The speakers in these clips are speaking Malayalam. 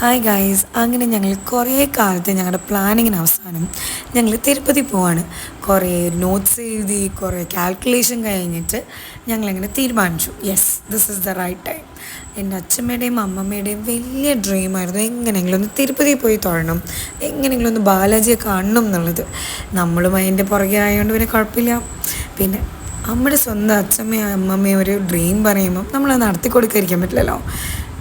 ഹായ് ഗായ്സ് അങ്ങനെ ഞങ്ങൾ കുറേ കാലത്തെ ഞങ്ങളുടെ പ്ലാനിങ്ങിന് അവസാനം ഞങ്ങൾ തിരുപ്പതി പോവാണ്. കുറേ നോട്ട്സ് എഴുതി കുറേ കാൽക്കുലേഷൻ കഴിഞ്ഞിട്ട് ഞങ്ങളങ്ങനെ തീരുമാനിച്ചു. Yes this is the right time എന്റെ അച്ഛമ്മയുടെയും അമ്മമ്മയുടെയും വലിയ ഡ്രീമായിരുന്നു എങ്ങനെയെങ്കിലും ഒന്ന് തിരുപ്പതി പോയി തൊഴണം. എങ്ങനെയെങ്കിലും ഒന്ന് ബാലാജിയെ കാണണം എന്നുള്ളത്. നമ്മളും അതിന്റെ പുറകെ ആയതുകൊണ്ട് പിന്നെ കുഴപ്പമില്ല. പിന്നെ നമ്മുടെ സ്വന്തം അച്ഛമ്മയും അമ്മമ്മയും ഒരു ഡ്രീം പറയുമ്പം നമ്മളത് നടത്തി കൊടുക്കാതിരിക്കാൻ പറ്റില്ലല്ലോ.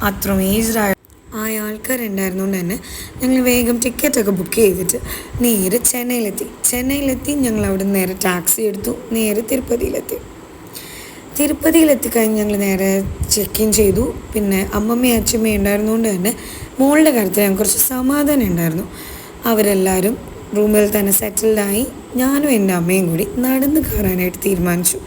അത്രയും ഏജ്ഡ് ആയ ആയ ആൾക്കാരുണ്ടായിരുന്നുകൊണ്ട് തന്നെ ഞങ്ങൾ വേഗം ടിക്കറ്റൊക്കെ ബുക്ക് ചെയ്തിട്ട് നേരെ ചെന്നൈയിലെത്തി. ചെന്നൈയിലെത്തി ഞങ്ങൾ അവിടെ നേരെ ടാക്സി എടുത്തു. നേരെ തിരുപ്പതിയിലെത്തി. തിരുപ്പതിയിലെത്തി കഴിഞ്ഞ് ഞങ്ങൾ നേരെ ചെക്ക് ഇൻ ചെയ്തു. പിന്നെ അമ്മമ്മയും അച്ഛമ്മയും ഉണ്ടായിരുന്നുകൊണ്ട് തന്നെ മോളുടെ കാര്യത്തിൽ ഞങ്ങൾക്ക് കുറച്ച് സമാധാനം ഉണ്ടായിരുന്നു. അവരെല്ലാവരും റൂമിൽ തന്നെ സെറ്റിൽഡായി ഞാനും എന്റെ അമ്മയും കൂടി നടന്ന് കയറാനായിട്ട് തീരുമാനിച്ചു.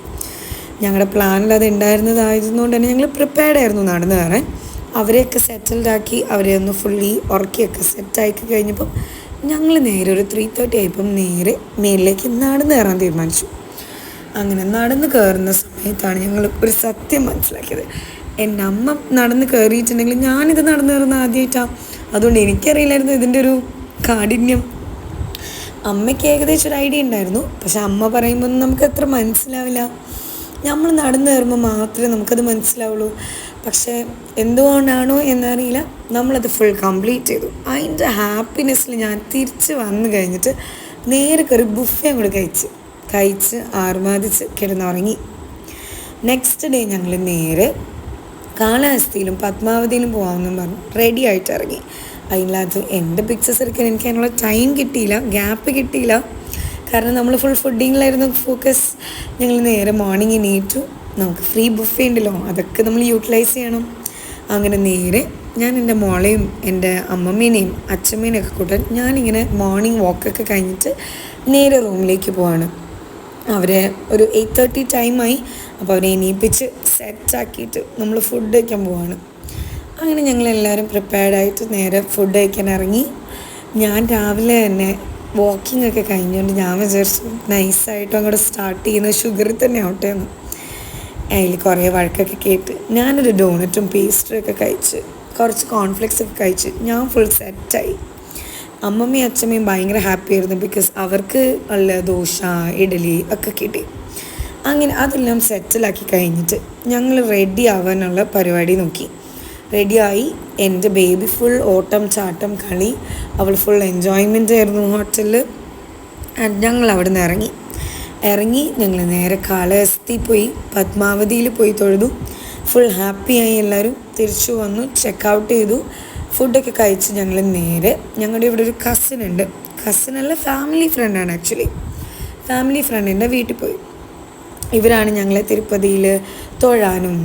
ഞങ്ങളുടെ പ്ലാനിൽ അത് ഉണ്ടായിരുന്നതായതുകൊണ്ട് തന്നെ ഞങ്ങൾ പ്രിപ്പയർഡ് ആയിരുന്നു നടന്നു കയറാൻ. അവരെയൊക്കെ സെറ്റിൽഡ് ആക്കി അവരെ ഒന്ന് ഫുള്ളി ഉറക്കിയൊക്കെ സെറ്റാക്കി കഴിഞ്ഞപ്പം ഞങ്ങൾ നേരെ ഒരു ത്രീ തേർട്ടി ആയപ്പം നേരെ മേലിലേക്ക് നടന്ന് കയറാൻ തീരുമാനിച്ചു. അങ്ങനെ നടന്ന് കയറുന്ന സമയത്താണ് ഞങ്ങൾ ഒരു സത്യം മനസ്സിലാക്കിയത്. എന്റെ അമ്മ നടന്ന് കയറിയിട്ടുണ്ടെങ്കിൽ ഞാനിത് നടന്ന് കയറുന്ന ആദ്യമായിട്ടാണ് അതുകൊണ്ട് എനിക്കറിയില്ലായിരുന്നു ഇതിന്റെ ഒരു കാഠിന്യം. അമ്മയ്ക്ക് ഏകദേശം ഒരു ഐഡിയ ഉണ്ടായിരുന്നു. പക്ഷെ അമ്മ പറയുമ്പോൾ നമുക്ക് അത്ര മനസ്സിലാവില്ല. നമ്മൾ നടന്നു കയറുമ്പോൾ മാത്രമേ നമുക്കത് മനസ്സിലാവുള്ളൂ. പക്ഷേ എന്തുകൊണ്ടാണോ എന്നറിയില്ല. നമ്മളത് ഫുൾ കംപ്ലീറ്റ് ചെയ്തു. അതിന്റെ ഹാപ്പിനെസ്സിൽ ഞാൻ തിരിച്ച് വന്നു കഴിഞ്ഞിട്ട് നേരെ കയറി ബുഫേ അങ്ങോട്ട് കഴിച്ച്. കഴിച്ച് ആർമാദിച്ച് കിടന്നുറങ്ങി. നെക്സ്റ്റ് ഡേ ഞങ്ങൾ നേരെ കാളഹസ്തിയിലും പത്മാവതിയിലും പോകാമെന്നും പറഞ്ഞു. റെഡി ആയിട്ട് ഇറങ്ങി. അതിനകത്ത് എന്റെ പിക്ചേഴ്സ് എടുക്കാൻ എനിക്ക് അതിനുള്ള ടൈം കിട്ടിയില്ല. ഗ്യാപ്പ് കിട്ടിയില്ല. കാരണം നമ്മൾ ഫുൾ ഫുഡിങ്ങിലായിരുന്നു ഫോക്കസ് ഞങ്ങൾ നേരെ മോർണിംഗ് എണീറ്റു. നമുക്ക് ഫ്രീ ബുഫേ ഉണ്ടല്ലോ അതൊക്കെ നമ്മൾ യൂട്ടിലൈസ് ചെയ്യണം. അങ്ങനെ നേരെ ഞാൻ എന്റെ മോളെയും എന്റെ അമ്മമ്മേനെയും അച്ഛമ്മേനെയൊക്കെ കൂട്ടാൻ ഞാനിങ്ങനെ മോർണിംഗ് വാക്കൊക്കെ കഴിഞ്ഞിട്ട് നേരെ റൂമിലേക്ക് പോവാണ്. അവരെ ഒരു എയ്റ്റ് തേർട്ടി ടൈമായി അപ്പോൾ അവരെ എണീപ്പിച്ച് സെറ്റാക്കിയിട്ട് നമ്മൾ ഫുഡ് കഴിക്കാൻ പോവാണ്. അങ്ങനെ ഞങ്ങളെല്ലാവരും പ്രിപ്പയർഡായിട്ട് നേരെ ഫുഡ് കഴിക്കാൻ ഇറങ്ങി. ഞാൻ രാവിലെ തന്നെ വാക്കിംഗ് ഒക്കെ കഴിഞ്ഞുകൊണ്ട് ഞാൻ വിചാരിച്ചു നൈസായിട്ടും അങ്ങോട്ട് സ്റ്റാർട്ട് ചെയ്യുന്നത് ഷുഗറിൽ തന്നെ ആവട്ടെ എന്ന്. അതിൽ കുറേ വഴക്കൊക്കെ കേട്ട് ഞാനൊരു ഡോണറ്റും ഒക്കെ കഴിച്ച് കുറച്ച് കോൺഫ്ലെക്സ് ഒക്കെ കഴിച്ച് ഞാൻ ഫുൾ സെറ്റായി അമ്മമ്മയും അച്ഛമ്മയും ഭയങ്കര ഹാപ്പി ആയിരുന്നു ബിക്കോസ് അവർക്ക് ഉള്ള ദോശ ഇഡലി ഒക്കെ കിട്ടി. അങ്ങനെ അതെല്ലാം സെറ്റിലാക്കി കഴിഞ്ഞിട്ട് ഞങ്ങൾ റെഡി ആവാനുള്ള പരിപാടി നോക്കി. റെഡിയായി എന്റെ ബേബി ഫുൾ ഓട്ടം ചാട്ടം കളി അവൾ ഫുൾ എൻജോയ്മെന്റ് ആയിരുന്നു ഹോട്ടലിൽ ഞങ്ങൾ അവിടെ നിന്ന് ഇറങ്ങി. ഇറങ്ങി ഞങ്ങൾ നേരെ കാളഹസ്തി പോയി പത്മാവതിയിൽ പോയി തൊഴുതു. ഫുൾ ഹാപ്പിയായി എല്ലാവരും തിരിച്ചു വന്നു ചെക്ക് ഔട്ട് ചെയ്തു. ഫുഡൊക്കെ കഴിച്ച് ഞങ്ങൾ നേരെ ഞങ്ങളുടെ ഇവിടെ ഒരു കസിൻ ഉണ്ട്. കസിൻ അല്ല ഫാമിലി ഫ്രണ്ടാണ് ആക്ച്വലി ഫാമിലി ഫ്രണ്ടിന്റെ വീട്ടിൽ പോയി. ഇവരാണ് ഞങ്ങളെ തിരുപ്പതിയിൽ തൊഴാനും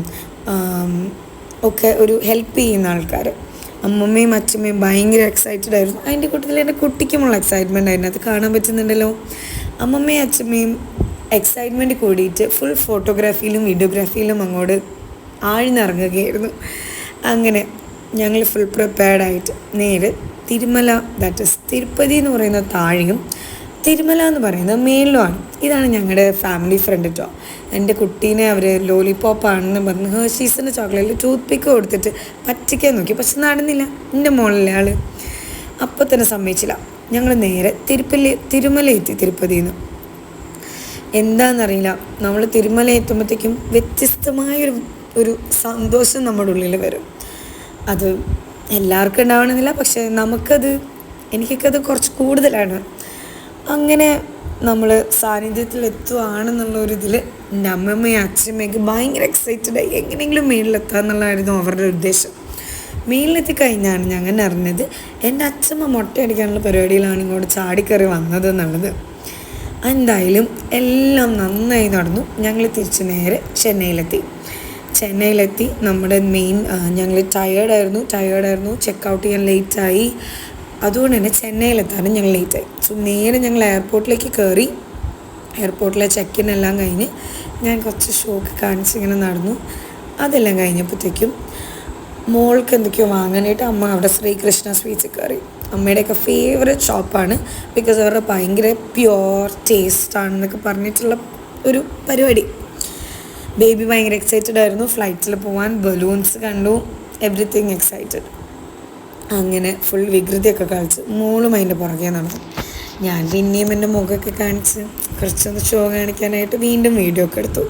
ഒക്കെ ഒരു ഹെൽപ്പ് ചെയ്യുന്ന ആൾക്കാർ അമ്മമ്മയും അച്ഛമ്മയും ഭയങ്കര എക്സൈറ്റഡ് ആയിരുന്നു. അതിന്റെ കൂട്ടത്തിൽ എന്റെ കുട്ടിക്കുമുള്ള എക്സൈറ്റ്മെന്റ് ആയിരുന്നു. അത് കാണാൻ പറ്റുന്നുണ്ടല്ലോ. അമ്മമ്മയും അച്ഛമ്മയും എക്സൈറ്റ്മെന്റ് കൂടിയിട്ട് ഫുൾ ഫോട്ടോഗ്രാഫിയിലും വീഡിയോഗ്രാഫിയിലും അങ്ങോട്ട് ആഴ്ന്നിറങ്ങുകയായിരുന്നു. അങ്ങനെ ഞങ്ങൾ ഫുൾ പ്രിപ്പയർഡായിട്ട് നേരെ തിരുമല ദാറ്റ് ഇസ് തിരുപ്പതി എന്ന് പറയുന്ന താഴെയും തിരുമല എന്ന് പറയുന്നത് മേളിലുമാണ് ഇതാണ് ഞങ്ങളുടെ ഫാമിലി ഫ്രണ്ട് കേട്ടോ എന്റെ കുട്ടീനെ അവർ ലോലിപോപ്പ് ആണെന്ന് പറഞ്ഞ് ഹേർഷീസിന്റെ ചോക്ലേറ്റിൽ ടൂത്ത് പിക്ക് കൊടുത്തിട്ട് പറ്റിക്കാൻ നോക്കി. പക്ഷെ നടന്നില്ല. എന്റെ മോളിലെ ആൾ അപ്പോൾ തന്നെ സമ്മതിച്ചില്ല. ഞങ്ങൾ നേരെ തിരുപ്പല്ലി തിരുമല എത്തി തിരുപ്പതിയിൽ നിന്ന് എന്താണെന്നറിയില്ല നമ്മൾ തിരുമല എത്തുമ്പോഴത്തേക്കും വ്യത്യസ്തമായൊരു ഒരു സന്തോഷം നമ്മുടെ ഉള്ളിൽ വരും. അത് എല്ലാവർക്കും ഉണ്ടാവണമെന്നില്ല. പക്ഷെ നമുക്കത് എനിക്കൊക്കെ അത് കുറച്ച് കൂടുതലാണ്. അങ്ങനെ നമ്മൾ സാന്നിധ്യത്തിൽ എത്തുകയാണെന്നുള്ള ഒരു ഇതിൽ എന്റെ അമ്മമ്മയും അച്ഛമ്മയൊക്കെ ഭയങ്കര എക്സൈറ്റഡായി എങ്ങനെയെങ്കിലും മേളിലെത്താന്നുള്ളതായിരുന്നു അവരുടെ ഉദ്ദേശം. മേളിലെത്തി കഴിഞ്ഞാണ് അങ്ങനെ അറിഞ്ഞത്. എന്റെ അച്ഛമ്മ മുട്ടയടിക്കാനുള്ള പരിപാടിയിലാണ് ഇങ്ങോട്ട് ചാടിക്കറി വന്നത് എന്നുള്ളത്. എന്തായാലും എല്ലാം നന്നായി നടന്നു. ഞങ്ങൾ തിരിച്ച് നേരെ ചെന്നൈയിലെത്തി. ചെന്നൈയിലെത്തി. നമ്മുടെ മെയിൻ ഞങ്ങൾ ടയേർഡായിരുന്നു ടയേർഡായിരുന്നു ചെക്ക് ഔട്ട് ചെയ്യാൻ ലേറ്റായി അതുകൊണ്ട് തന്നെ ചെന്നൈയിലെത്താനും ഞങ്ങൾ ലേറ്റായി സോ നേരെ ഞങ്ങൾ എയർപോർട്ടിലേക്ക് കയറി. എയർപോർട്ടിലെ ചെക്കിൻ എല്ലാം കഴിഞ്ഞ് ഞാൻ കുറച്ച് ഷോക്ക് കാണിച്ചിങ്ങനെ നടന്നു. അതെല്ലാം കഴിഞ്ഞപ്പോഴത്തേക്കും മോൾക്ക് എന്തൊക്കെയോ വാങ്ങാനായിട്ട് അമ്മ അവിടെ ശ്രീകൃഷ്ണ സ്വീറ്റ്സ് കയറി അമ്മയുടെയൊക്കെ ഫേവറേറ്റ് ഷോപ്പാണ് ബിക്കോസ് അവരുടെ ഭയങ്കര പ്യുവർ ടേസ്റ്റ് ആണെന്നൊക്കെ പറഞ്ഞിട്ടുള്ള ഒരു പരിപാടി. ബേബി ഭയങ്കര എക്സൈറ്റഡ് ആയിരുന്നു. ഫ്ലൈറ്റിൽ പോകാൻ ബലൂൺസ് കണ്ടു. എവറിത്തിങ് എക്സൈറ്റഡ് അങ്ങനെ ഫുൾ വികൃതിയൊക്കെ കളിച്ച് മോളും അതിന്റെ പുറകെ നടന്നു. ഞാൻ പിന്നെയും എന്റെ മുഖമൊക്കെ കാണിച്ച് കുറച്ചൊന്ന് ഷോ കാണിക്കാനായിട്ട് വീണ്ടും വീഡിയോ ഒക്കെ എടുത്തു.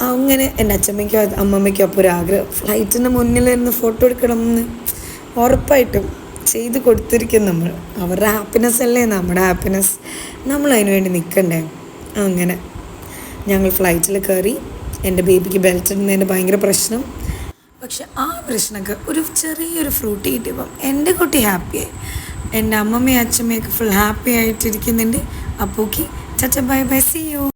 അങ്ങനെ എന്റെ അച്ഛമ്മയ്ക്കും അമ്മമ്മയ്ക്കും അപ്പോൾ ഒരു ആഗ്രഹം. ഫ്ലൈറ്റിന്റെ നിന്ന് ഫോട്ടോ എടുക്കണം എന്ന് ഉറപ്പായിട്ടും ചെയ്ത് കൊടുത്തിരിക്കും നമ്മൾ അവരുടെ ഹാപ്പിനെസ് അല്ലേ? നമ്മുടെ ഹാപ്പിനെസ് നമ്മൾ അതിനു വേണ്ടി നിൽക്കണ്ടേ? അങ്ങനെ ഞങ്ങൾ ഫ്ലൈറ്റിൽ കയറി എന്റെ ബേബിക്ക് ബെൽറ്റ് ഇടുന്നതിന്റെ ഭയങ്കര പ്രശ്നം. പക്ഷെ ആ പ്രശ്നമൊക്കെ ഒരു ചെറിയൊരു ഫ്രൂട്ടി കിട്ടിയപ്പം എന്റെ കുട്ടി ഹാപ്പിയായി എന്റെ അമ്മമ്മയും അച്ഛമ്മയൊക്കെ ഫുൾ ഹാപ്പി ആയിട്ടിരിക്കുന്നുണ്ട്. അപ്പോക്ക് ചച്ച ബൈ ബൈ സി യു